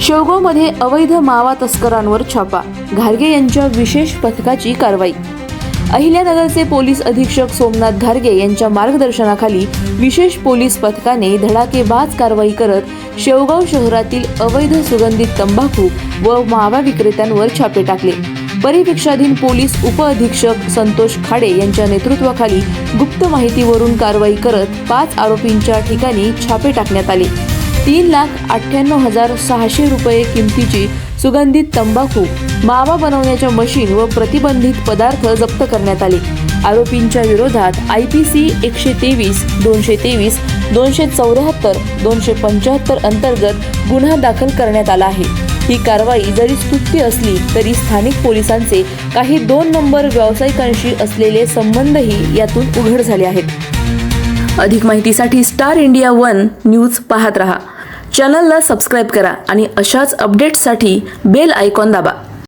शेवगावमध्ये अवैध मावा तस्करांवर छापा. घारगे यांच्या विशेष पथकाची कारवाई. अहिल्यानगरचे पोलीस अधीक्षक सोमनाथ घारगे यांच्या मार्गदर्शनाखाली विशेष पोलीस पथकाने धडाकेबाज कारवाई करत शेवगाव शहरातील अवैध सुगंधित तंबाखू व मावा विक्रेत्यांवर छापे टाकले. परिपेक्षाधीन पोलीस उपअधीक्षक संतोष खाडे यांच्या नेतृत्वाखाली गुप्त माहितीवरून कारवाई करत पाच आरोपींच्या ठिकाणी छापे टाकण्यात आले. तीन लाख अठ्ठ्याण्णव हजार सहाशे रुपये किमतीची सुगंधित तंबाखू मावा बनवण्याच्या मशीन व प्रतिबंधित पदार्थ जप्त करण्यात आले. आरोपींच्या विरोधात आय पी सी एकशे तेवीस दोनशे तेवीस दोनशे चौऱ्याहत्तर दोनशे पंच्याहत्तर अंतर्गत गुन्हा दाखल करण्यात आला आहे. ही कारवाई जरी स्तुत्य असली तरी स्थानिक पोलिसांचे काही दोन नंबर व्यावसायिकांशी असलेले संबंधही यातून उघड झाले आहेत. अधिक माहितीसाठी स्टार इंडिया वन न्यूज पाहत रहा. चॅनलला सबस्क्राईब करा आणि अशाच अपडेट्ससाठी बेल आयकॉन दाबा.